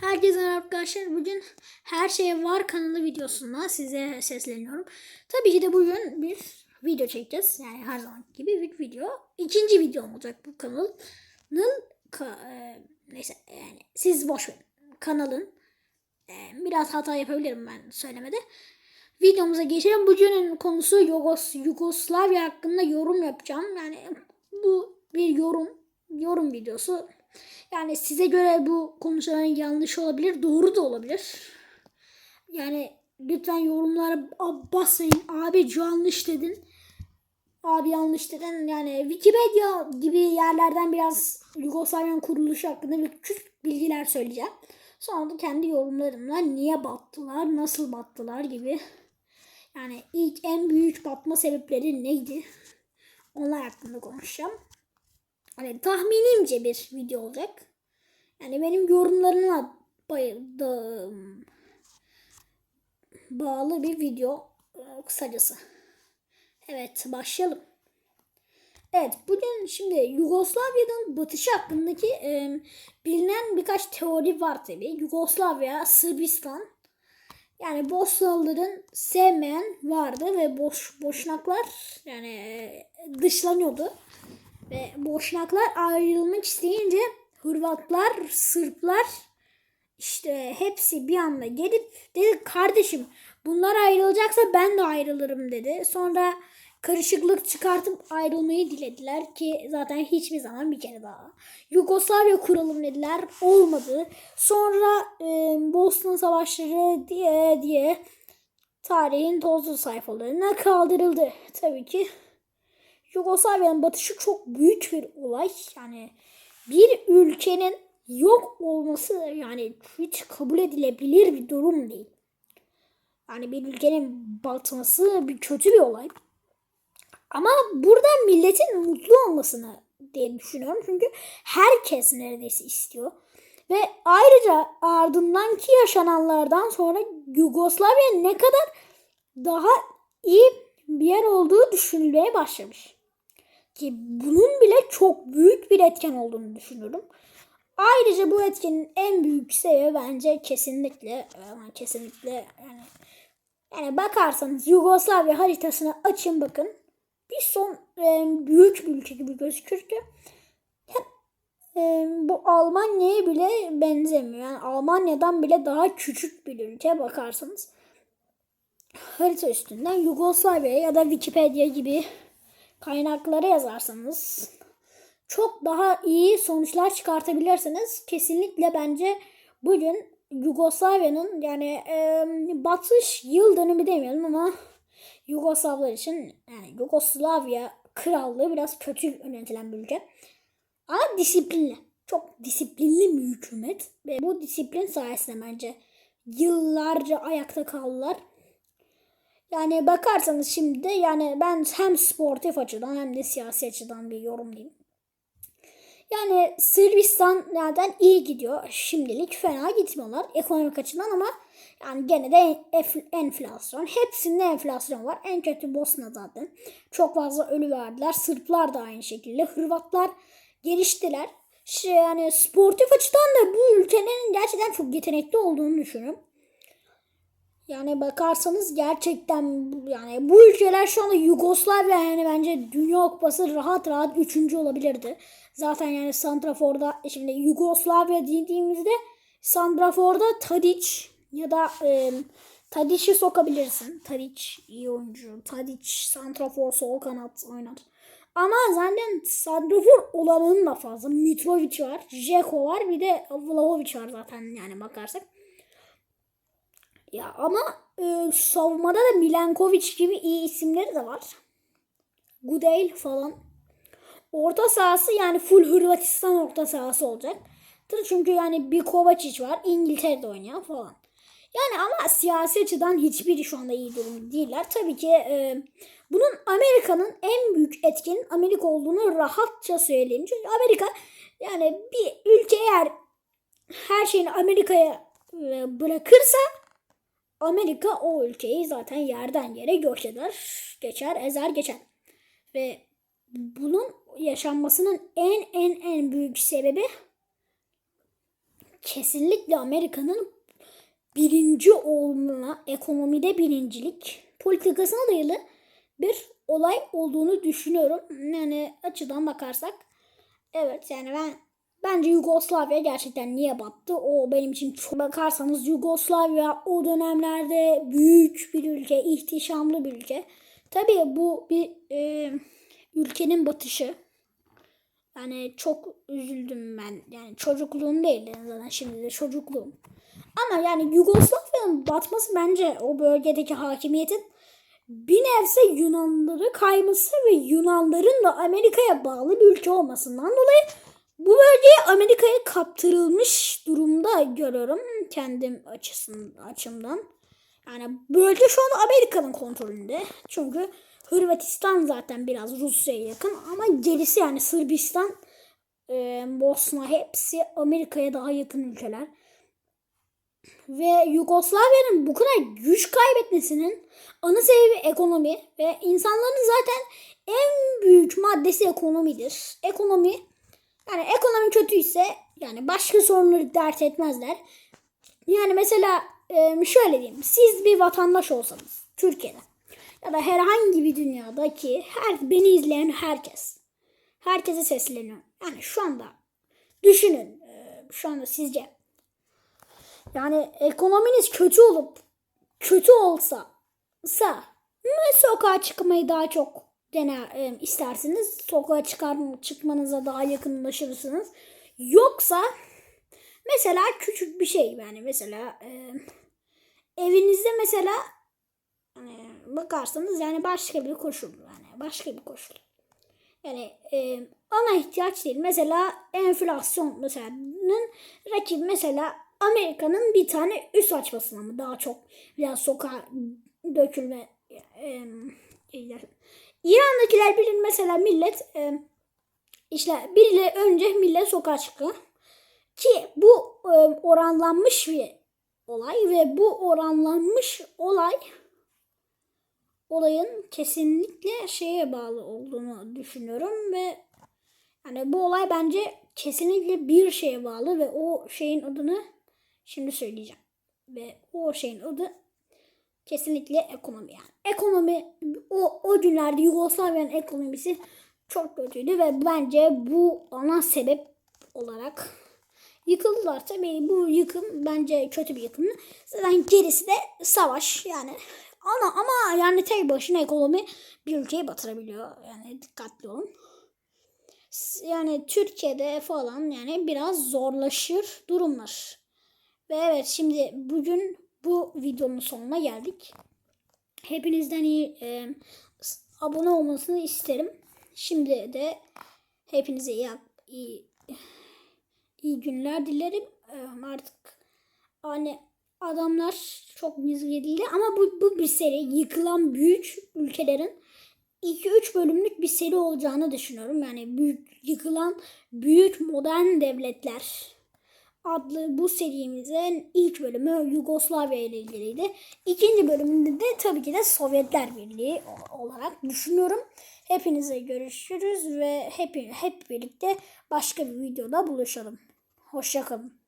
Herkese merhaba arkadaşlar. Bugün Her Şey Var kanalı videosunda size sesleniyorum. Tabii ki de bugün bir video çekeceğiz. Yani her zaman gibi bir video. İkinci video olacak bu kanalın. Ka- e, neyse yani siz boş verin. Kanalın e, biraz hata yapabilirim ben söylemede. Videomuza geçelim. Bugünün konusu Yugos Yugoslavya hakkında yorum yapacağım. Yani bu bir yorum yorum videosu. Yani size göre bu konuşulan yanlış olabilir, doğru da olabilir. Yani lütfen yorumlara "Aa, basmayın. Abi yanlış dedin. Abi yanlış dedin. Yani Wikipedia gibi yerlerden biraz Yugoslavya'nın kuruluşu hakkında bir küçük bilgiler söyleyeceğim. Sonra da kendi yorumlarımla niye battılar, nasıl battılar gibi. Yani ilk en büyük batma sebepleri neydi? Onlar hakkında konuşacağım. Hani tahminimce bir video olacak. Yani benim yorumlarıma bayıldım. Bağlı bir video e, kısacası. Evet başlayalım. Evet bugün şimdi Yugoslavya'nın batışı hakkındaki e, bilinen birkaç teori var tabi. Yugoslavya, Sırbistan yani Bosnalıların sevmeyen vardı ve boş boşnaklar yani e, dışlanıyordu. Ve Boşnaklar ayrılmak isteyince Hırvatlar, Sırplar işte hepsi bir anda gelip dedi kardeşim bunlar ayrılacaksa ben de ayrılırım dedi. Sonra karışıklık çıkartıp ayrılmayı dilediler ki zaten hiçbir zaman bir kere daha Yugoslavya kuralım dediler. Olmadı. Sonra e, Bosna savaşları diye diye tarihin tozlu sayfalarına kaldırıldı. Tabii ki Yugoslavya'nın batışı çok büyük bir olay. Yani bir ülkenin yok olması yani hiç kabul edilebilir bir durum değil. Yani bir ülkenin batması bir kötü bir olay. Ama burada milletin mutlu olmasını diye düşünüyorum. Çünkü herkes neredeyse istiyor. Ve ayrıca ardından ki yaşananlardan sonra Yugoslavya ne kadar daha iyi bir yer olduğu düşünülmeye başlamış ki bunun bile çok büyük bir etken olduğunu düşünüyorum. Ayrıca bu etkenin en büyük sebebi bence kesinlikle kesinlikle yani yani bakarsanız Yugoslavya haritasına açın bakın. Bir son e, büyük bir ülke gibi gözükürken e, bu Almanya'ya bile benzemiyor. Yani Almanya'dan bile daha küçük bir ülke bakarsanız. Harita üstünden Yugoslavya ya da Wikipedia gibi kaynaklara yazarsanız çok daha iyi sonuçlar çıkartabilirsiniz. Kesinlikle bence bugün Yugoslavya'nın yani e, batış yıl dönümü demeyelim ama Yugoslavlar için yani Yugoslavya krallığı biraz kötü yönetilen bir ülke. Ama disiplinli. Çok disiplinli bir hükümet. Ve bu disiplin sayesinde bence yıllarca ayakta kaldılar. Yani bakarsanız şimdi yani ben hem sportif açıdan hem de siyasi açıdan bir yorum diyeyim. Yani Sırbistan nereden iyi gidiyor. Şimdilik fena gitmiyorlar ekonomik açıdan ama yani gene de enflasyon. Hepsinde enflasyon var. En kötü Bosna zaten. Çok fazla ölü verdiler. Sırplar da aynı şekilde. Hırvatlar geliştiler. Şey, yani sportif açıdan da bu ülkenin gerçekten çok yetenekli olduğunu düşünüyorum. Yani bakarsanız gerçekten yani bu ülkeler şu anda Yugoslavya yani bence Dünya Kupası rahat rahat üçüncü olabilirdi. Zaten yani Santrafor'da şimdi Yugoslavya dediğimizde Santrafor'da Tadic ya da e, Tadic'i sokabilirsin. Tadic iyi oyuncu. Tadic Santrafor sol kanat oynar. Ama zaten Santrafor olanının da fazla. Mitrovic var, Jeko var bir de Vlahovic var zaten yani bakarsak. Ya ama e, savunmada da Milankovic gibi iyi isimleri de var. Gudel falan. Orta sahası yani full Hırvatistan orta sahası olacak. Çünkü yani bir Kovacic var. İngiltere'de oynayan falan. Yani ama siyasi açıdan hiçbiri şu anda iyi durum değiller. Tabii ki e, bunun Amerika'nın en büyük etkenin Amerika olduğunu rahatça söyleyeyim. Çünkü Amerika yani bir ülke eğer her şeyini Amerika'ya e, bırakırsa Amerika o ülkeyi zaten yerden yere göç eder, geçer, ezer geçer. Ve bunun yaşanmasının en en en büyük sebebi kesinlikle Amerika'nın birinci olma, ekonomide birincilik politikasına dayalı bir olay olduğunu düşünüyorum. Yani açıdan bakarsak. Evet yani ben bence Yugoslavya gerçekten niye battı? O benim için çok bakarsanız Yugoslavya o dönemlerde büyük bir ülke, ihtişamlı bir ülke. Tabii bu bir e, ülkenin batışı. Yani çok üzüldüm ben. Yani çocukluğum değil zaten şimdi de çocukluğum. Ama yani Yugoslavya'nın batması bence o bölgedeki hakimiyetin bir nevse Yunanları kayması ve Yunanların da Amerika'ya bağlı bir ülke olmasından dolayı bu bölgeyi Amerika'ya kaptırılmış durumda görüyorum kendim açısın, açımdan. Yani bölge şu an Amerika'nın kontrolünde. Çünkü Hırvatistan zaten biraz Rusya'ya yakın ama gerisi yani Sırbistan, e, Bosna hepsi Amerika'ya daha yakın ülkeler. Ve Yugoslavya'nın bu kadar güç kaybetmesinin ana sebebi ekonomi ve insanların zaten en büyük maddesi ekonomidir. Ekonomi yani ekonomi kötüyse yani başka sorunları dert etmezler. Yani mesela e, şöyle diyeyim. Siz bir vatandaş olsanız Türkiye'de ya da herhangi bir dünyadaki her beni izleyen herkes. Herkese sesleniyorum. Yani şu anda düşünün. e, Şu anda sizce yani ekonominiz kötü olup kötü olsa sa sokağa çıkmayı daha çok dene e, istersiniz? Sokağa çıkar çıkmanıza daha yakınlaşırsınız. Yoksa mesela küçük bir şey yani mesela e, evinizde mesela hani bakarsanız yani başka bir koşul yani başka bir koşul. Yani e, ana ihtiyaç değil. Mesela enflasyon mesela rakip mesela Amerika'nın bir tane üst açmasına mı daha çok biraz sokağa dökülme e, e, İran'dakiler bilin mesela millet e, işte biriyle önce millet sokağa çıktı. Ki bu e, oranlanmış bir olay ve bu oranlanmış olay olayın kesinlikle şeye bağlı olduğunu düşünüyorum ve yani bu olay bence kesinlikle bir şeye bağlı ve o şeyin adını şimdi söyleyeceğim. Ve o şeyin adı kesinlikle ekonomi yani. Ekonomi o, o günlerde Yugoslavya'nın ekonomisi çok kötüydü ve bence bu ana sebep olarak yıkıldılar. Tabii bu yıkım bence kötü bir yıkım. Zaten gerisi de savaş yani. Ama ama yani tek başına ekonomi bir ülkeyi batırabiliyor. Yani dikkatli olun. Yani Türkiye'de falan yani biraz zorlaşır durumlar. Ve evet şimdi bugün bu videonun sonuna geldik. Hepinizden iyi e, abone olmasını isterim. Şimdi de hepinize iyi, iyi, iyi günler dilerim. E, artık hani adamlar çok nizgedildi ama bu, bu bir seri yıkılan büyük ülkelerin 2-3 bölümlük bir seri olacağını düşünüyorum. Yani büyük yıkılan büyük modern devletler adlı bu serimizin ilk bölümü Yugoslavya ile ilgiliydi. İkinci bölümünde de tabii ki de Sovyetler Birliği olarak düşünüyorum. Hepinize görüşürüz ve hep, hep birlikte başka bir videoda buluşalım. Hoşçakalın.